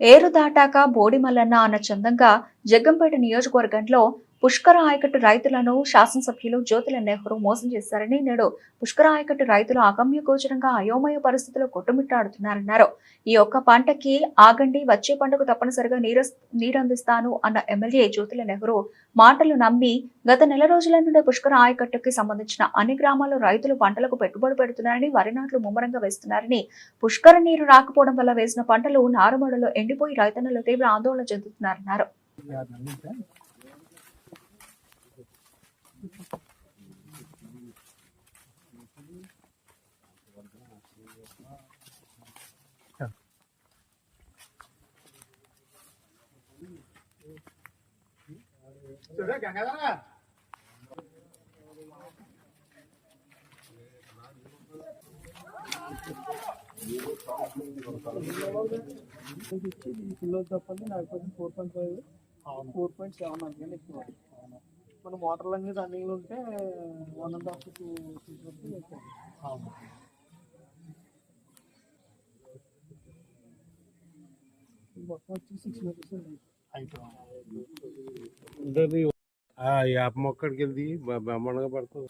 ఏరు దాటాక బోడిమల్లన్న అన్న చందంగా జగ్గంపేట నియోజకవర్గంలో పుష్కర ఆయకట్టు రైతులను శాసనసభ్యులు జ్యోతుల నెహ్రూ మోసం చేశారని నేడు పుష్కర ఆయకట్టు రైతులు అగమ్య గోచరంగా అయోమయ పరిస్థితుల్లో కొట్టుమిట్టాడుతున్నారన్నారు. ఈ ఒక్క పంటకి ఆగండి వచ్చే పంటకు తప్పనిసరిగా నీరు నీరందిస్తాను అన్న ఎమ్మెల్యే జ్యోతుల నెహ్రూ మాటలు నమ్మి గత నెల రోజుల నుండి పుష్కర ఆయకట్టుకి సంబంధించిన అన్ని గ్రామాల్లో రైతులు పంటలకు పెట్టుబడి పెడుతున్నారని వరి నాట్లు ముమ్మరంగా వేస్తున్నారని పుష్కర నీరు రాకపోవడం వల్ల వేసిన పంటలు నారుమడలో ఎండిపోయి రైతన్నలు తీవ్ర ఆందోళన చెందుతున్నారన్నారు. కిలో తప్పండి నాకు కొంచెం four point five four point seven అందుకని ఎక్కువ మన మోటార్లు అన్ని రన్నింగ్ ఉంటే వన్ అండ్ హాఫ్ టూ వరకు ఎక్కువ మొత్తం వచ్చి సిక్స్ మీటర్స్ ఉంది అందరినీ ఆ యాప్ మొక్కడికి వెళ్ళి బ్రహ్మాండంగా పడుతుంది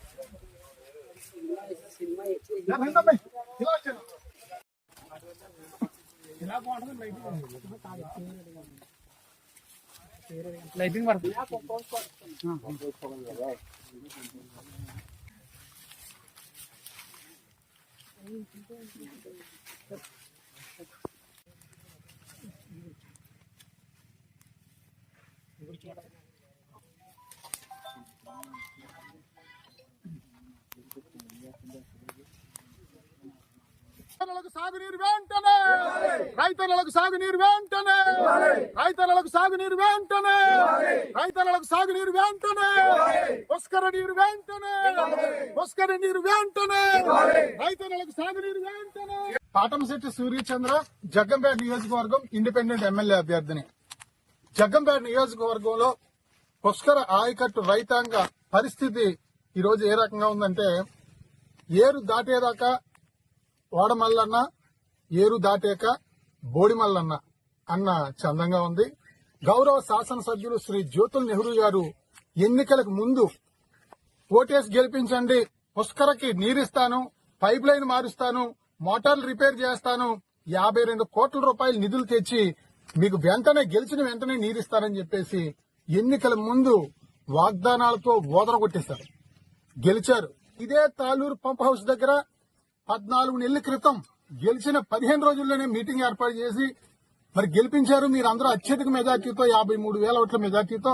లైటింగ్ పడుతుంది రైతన్నలకు సాగునీరు వెంటనే! రైతన్నలకు సాగునీరు వెంటనే! రైతన్నలకు సాగునీరు వెంటనే! రైతన్నలకు సాగునీరు వెంటనే! పుష్కర నీరు వెంటనే! పుష్కర నీరు వెంటనే! రైతన్నలకు సాగునీరు వెంటనే! పాటంశెట్టి సూర్యచంద్ర జగ్గంపేట నియోజకవర్గం ఇండిపెండెంట్ ఎమ్మెల్యే అభ్యర్థిని. జగ్గంపేట నియోజకవర్గంలో పుష్కర ఆయకట్టు రైతాంగ పరిస్థితి ఈరోజు ఏ రకంగా ఉందంటే ఏరు దాటేదాకా ఓడమల్లన్న ఏరు దాటాక బోడిమల్లన్న అన్న చందంగా ఉంది. గౌరవ శాసనసభ్యులు శ్రీ జ్యోతుల్ నెహ్రూ గారు ఎన్నికలకు ముందు ఓటేసి గెలిపించండి పుష్కరకి నీరిస్తాను పైప్ లైన్ మారుస్తాను మోటార్లు రిపేర్ చేస్తాను యాభై రెండు కోట్ల రూపాయలు నిధులు తెచ్చి మీకు వెంటనే గెలిచిన వెంటనే నీరిస్తానని చెప్పేసి ఎన్నికల ముందు వాగ్దానాలతో ఓదర కొట్టేశారు గెలిచారు. ఇదే తాలూరు పంప్ హౌస్ దగ్గర పద్నాలుగు నెలల క్రితం గెలిచిన పదిహేను రోజుల్లోనే మీటింగ్ ఏర్పాటు చేసి మరి గెలిపించారు మీరు అందరూ అత్యధిక మెజార్టీతో యాభై మూడు వేల ఓట్ల మెజార్టీతో.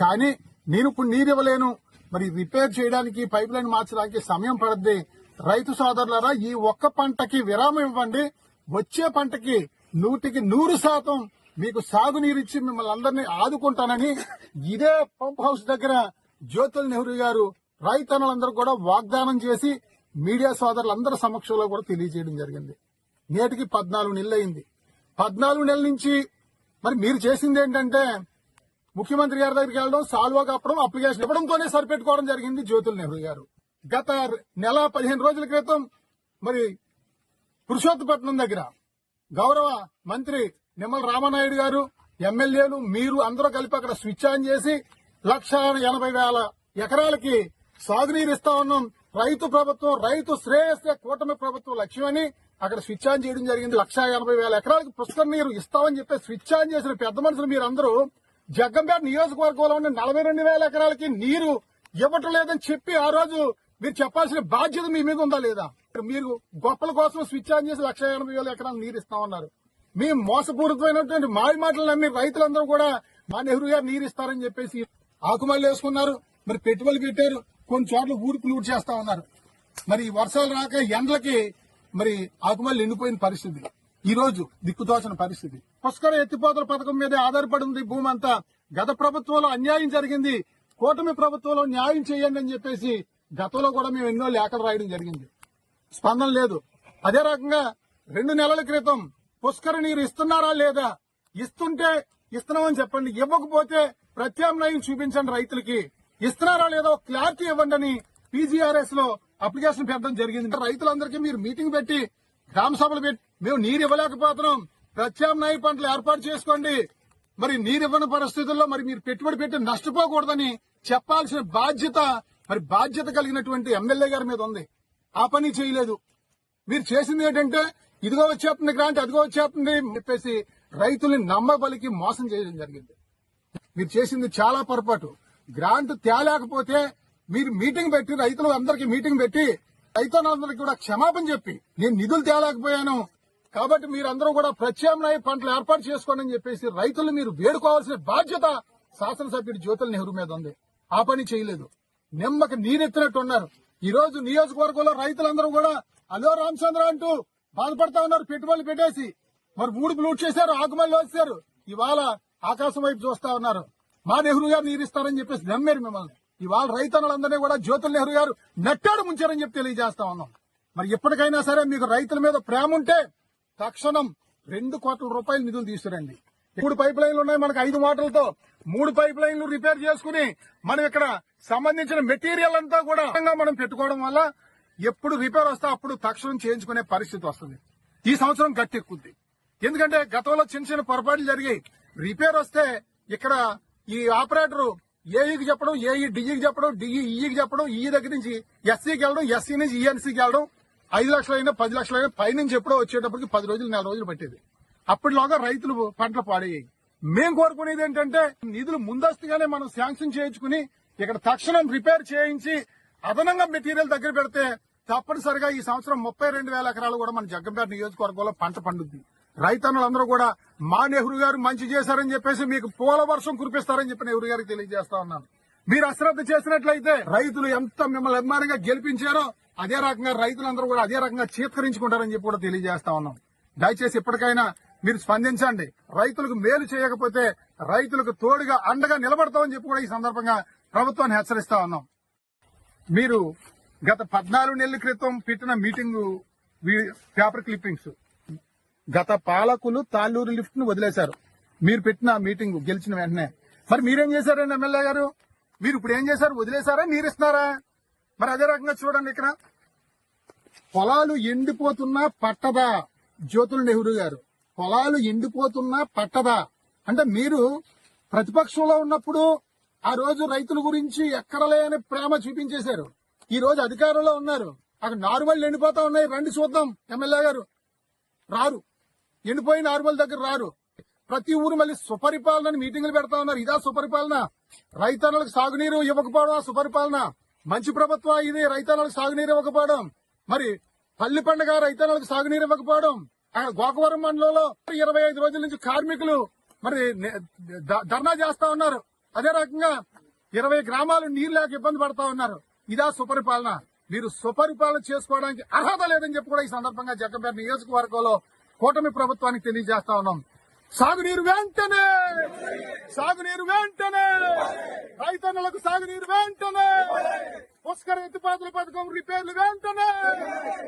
కానీ నేను ఇప్పుడు నీరు ఇవ్వలేను. మరి రిపేర్ చేయడానికి పైప్ లైన్ మార్చడానికి సమయం పడద్ది. రైతు సోదరులరా ఈ ఒక్క పంటకి విరామం ఇవ్వండి. వచ్చే పంటకి నూటికి నూరు శాతం మీకు సాగునీరు ఇచ్చి మిమ్మల్ని అందరినీ ఆదుకుంటానని ఇదే పంప్ హౌస్ దగ్గర జ్యోతుల్ నెహ్రూ గారు రైతన్నులందరూ కూడా వాగ్దానం చేసి మీడియా సోదరులందరి సమక్షంలో కూడా తెలియజేయడం జరిగింది. నేటికి పద్నాలుగు నెలలు అయింది పద్నాలుగు నెలల నుంచి మరి మీరు చేసింది ఏంటంటే ముఖ్యమంత్రి గారి దగ్గరికి వెళ్ళడం సాల్వా కప్పడం అప్లికేషన్ ఇవ్వడంతోనే సరిపెట్టుకోవడం జరిగింది జ్యోతుల నెహ్రూ గారు. గత నెల పదిహేను రోజుల క్రితం మరి పురుషోత్తపట్నం దగ్గర గౌరవ మంత్రి నిమ్మల రామనాయుడు గారు ఎమ్మెల్యేలు మీరు అందరూ కలిపి అక్కడ స్విచ్ ఆన్ చేసి లక్ష ఎనభై వేల ఎకరాలకి సాగునీరు ఇస్తా ఉన్నాం. రైతు ప్రభుత్వం రైతు శ్రేయస్సే కూటమి ప్రభుత్వం లక్ష్యమని అక్కడ స్విచ్ ఆన్ చేయడం జరిగింది. లక్ష ఎనభై వేల ఎకరాలకి పుష్కర నీరు ఇస్తామని చెప్పి స్విచ్ ఆన్ చేసిన పెద్ద మనుషులు మీరందరూ జగ్గంపేట నియోజకవర్గంలో ఉన్న నలభై రెండు వేల ఎకరాలకి నీరు ఇవ్వటం లేదని చెప్పి ఆ రోజు మీరు చెప్పాల్సిన బాధ్యత మీ మీద ఉందా లేదా? మీరు గొప్పల కోసం స్విచ్ ఆన్ చేసి లక్ష ఎనభై వేల ఎకరాలు నీరు ఇస్తామన్నారు. మీ మోసపూరితమైనటువంటి మావి మాటలు నమ్మి రైతులందరూ కూడా మా నెహ్రూ గారు నీరు ఇస్తారని చెప్పేసి ఆకుమల్లి వేసుకున్నారు. మరి పెట్టుబడులు పెట్టారు. కొన్ని చోట్ల ఊరుకులు లూట్ చేస్తా ఉన్నారు. మరి వర్షాలు రాక ఎండలకి మరి ఆకుమల్లి ఎండిపోయిన పరిస్థితి. ఈ రోజు దిక్కుదోచిన పరిస్థితి. పుష్కర ఎత్తిపోతల పథకం మీద ఆధారపడి ఉంది భూమి అంతా. గత ప్రభుత్వంలో అన్యాయం జరిగింది. కూటమి ప్రభుత్వంలో న్యాయం చేయండి అని చెప్పేసి గతంలో కూడా మేము ఎన్నో లేఖలు రాయడం జరిగింది. స్పందన లేదు. అదే రకంగా రెండు నెలల క్రితం పుష్కర నీరు ఇస్తున్నారా లేదా? ఇస్తుంటే ఇస్తున్నామని చెప్పండి. ఇవ్వకపోతే ప్రత్యామ్నాయం చూపించండి రైతులకి. ఇస్తున్నారా లేదో క్లారిటీ ఇవ్వండి అని పీజీఆర్ఎస్లో అప్లికేషన్ పెట్టడం జరిగింది. రైతులందరికీ మీరు మీటింగ్ పెట్టి గ్రామ సభలు పెట్టి మేము నీరు ఇవ్వలేకపోతున్నాం. ప్రత్యామ్నాయ పంటలు ఏర్పాటు చేసుకోండి. మరి నీరు ఇవ్వని పరిస్థితుల్లో మరి మీరు పెట్టుబడి పెట్టి నష్టపోకూడదని చెప్పాల్సిన బాధ్యత మరి బాధ్యత కలిగినటువంటి ఎమ్మెల్యే గారి మీద ఉంది. ఆ పని చేయలేదు. మీరు చేసింది ఏంటంటే ఇదిగో వచ్చేస్తుంది గ్రాంట్ అదిగో వచ్చేస్తుంది చెప్పేసి రైతుల్ని నమ్మబలికి మోసం చేయడం జరిగింది. మీరు చేసింది చాలా పొరపాటు. గ్రాంట్ తేలేకపోతే మీరు మీటింగ్ పెట్టి రైతులు అందరికి మీటింగ్ పెట్టి రైతులందరికీ కూడా క్షమాపణ చెప్పి నేను నిధులు తేలేకపోయాను. కాబట్టి మీరందరూ కూడా ప్రత్యామ్నాయ పంటలు ఏర్పాటు చేసుకోండి అని చెప్పేసి రైతులు మీరు వేడుకోవాల్సిన బాధ్యత శాసనసభ్యుడు జ్యోతుల నెహ్రూ మీద ఉంది. ఆ పని చేయలేదు. నిమ్మకి నీరెత్తినట్టు ఉన్నారు. ఈ రోజు నియోజకవర్గంలో రైతులందరూ కూడా అలో రామచంద్ర అంటూ బాధపడతా ఉన్నారు పెట్టుబడులు పెట్టేసి. మరి మూడు లూట్ చేశారు ఆకుమల్లి వచ్చారు ఇవాళ ఆకాశం వైపు చూస్తా ఉన్నారు. మా నెహ్రూ గారు నీరిస్తారని చెప్పేసి నమ్మారు మిమ్మల్ని. ఇవాళ రైతన్నులందరినీ కూడా జ్యోతుల నెహ్రూ గారు నెట్టాడు ముంచారని చెప్పి తెలియజేస్తా ఉన్నాం. మరి ఎప్పటికైనా సరే మీకు రైతుల మీద ప్రేమ ఉంటే తక్షణం రెండు కోట్ల రూపాయలు నిధులు తీసుకురండి. మూడు పైప్ లైన్లు ఉన్నాయి మనకు ఐదు మాటలతో మూడు పైప్ లైన్లు రిపేర్ చేసుకుని మనం ఇక్కడ సంబంధించిన మెటీరియల్ అంతా కూడా మనం పెట్టుకోవడం వల్ల ఎప్పుడు రిపేర్ వస్తే అప్పుడు తక్షణం చేయించుకునే పరిస్థితి వస్తుంది. ఈ సంవత్సరం గట్టెక్కుద్ది. ఎందుకంటే గతంలో చిన్న చిన్న పొరపాట్లు జరిగాయి. రిపేర్ వస్తే ఇక్కడ ఈ ఆపరేటర్ ఏఈకి చెప్పడం ఏఈ డిఈకి చెప్పడం డిఈ ఈకి చెప్పడం ఈ దగ్గర నుంచి ఎస్సీకి వెళ్ళడం ఎస్సీ నుంచి ఈఎన్సీకి వెళ్ళడం ఐదు లక్షలైనా పది లక్షలైనా పైనుంచి ఎప్పుడో వచ్చేటప్పటికి పది రోజులు నెల రోజులు పట్టేది. అప్పటిలోగా రైతులు పంటలు పాడయ్యాయి. మేం కోరుకునేది ఏంటంటే నిధులు ముందస్తుగానే మనం శాంక్షన్ చేయించుకుని ఇక్కడ తక్షణం రిపేర్ చేయించి అదనంగా మెటీరియల్ దగ్గర పెడితే తప్పనిసరిగా ఈ సంవత్సరం ముప్పై రెండు వేల ఎకరాలు కూడా మన జగ్గంపేట నియోజకవర్గంలో పంట పండుద్ది. రైతన్నులందరూ కూడా మా నెహ్రూ గారు మంచి చేశారని చెప్పేసి మీకు పూల వర్షం కురిపిస్తారని చెప్పి నెహ్రూ గారికి తెలియజేస్తా ఉన్నాను. మీరు అశ్రద్ధ చేసినట్లయితే రైతులు ఎంత మిమ్మల్ని అభిమానంగా గెలిపించారో అదే రకంగా రైతులందరూ కూడా అదే రకంగా చీత్కరించుకుంటారని చెప్పి కూడా తెలియజేస్తా ఉన్నాం. దయచేసి ఇప్పటికైనా మీరు స్పందించండి. రైతులకు మేలు చేయకపోతే రైతులకు తోడుగా అండగా నిలబడతామని చెప్పి కూడా ఈ సందర్భంగా ప్రభుత్వాన్ని హెచ్చరిస్తా ఉన్నాం. మీరు గత పద్నాలుగు నెలల క్రితం పెట్టిన మీటింగ్ పేపర్ క్లిప్పింగ్స్ గత పాలకులు తాళ్ళూరు లిఫ్ట్ను వదిలేశారు. మీరు పెట్టిన మీటింగ్ గెలిచిన వెంటనే. మరి మీరేం చేశారండి ఎమ్మెల్యే గారు? మీరు ఇప్పుడు ఏం చేశారు? వదిలేశారా? నీరిస్తున్నారా మరి అదే రకంగా చూడండి ఇక్కడ. పొలాలు ఎండిపోతున్నా పట్టదా? జ్యోతుల నెహ్రూ గారు పొలాలు ఎండిపోతున్నా పట్టదా? అంటే మీరు ప్రతిపక్షంలో ఉన్నప్పుడు ఆ రోజు రైతుల గురించి ఎక్కడలేని ప్రేమ చూపించేశారు. ఈ రోజు అధికారంలో ఉన్నారు. అక్కడ నార్మల్ ఎండిపోతా ఉన్నాయి. రండి చూద్దాం ఎమ్మెల్యే గారు. రారు. ఎండిపోయిన నార్మల్ దగ్గర రారు. ప్రతి ఊరు మళ్ళీ సుపరిపాలన మీటింగులు పెడతా ఉన్నారు. ఇదా సుపరిపాలన. రైతన్నులకు సాగునీరు ఇవ్వకపోవడం ఆ సుపరిపాలన. మంచి ప్రభుత్వం ఇది రైతన్నులకు సాగునీరు ఇవ్వకపోవడం. మరి పల్లి పండుగ రైతన్నులకు సాగునీరు ఇవ్వకపోవడం. అక్కడ గోకవరం మండలంలో ఇరవై ఐదు రోజుల నుంచి కార్మికులు మరి నే- ధర్నా చేస్తా ఉన్నారు. అదే రకంగా ఇరవై గ్రామాలు నీరు లేక ఇబ్బంది పడతా ఉన్నారు. ఇదా సుపరిపాలన. మీరు సుపరిపాలన చేసుకోవడానికి అర్హత లేదని చెప్పి కూడా ఈ సందర్భంగా జగ్గంపేట నియోజకవర్గంలో కూటమి ప్రభుత్వానికి తెలియజేస్తా ఉన్నాం. సాగునీరు వెంటనే! సాగునీరు వెంటనే! రైతన్నులకు సాగునీరు వెంటనే! పుష్కర ఎత్తిపాతుల పథకం రిపేర్లు వెంటనే!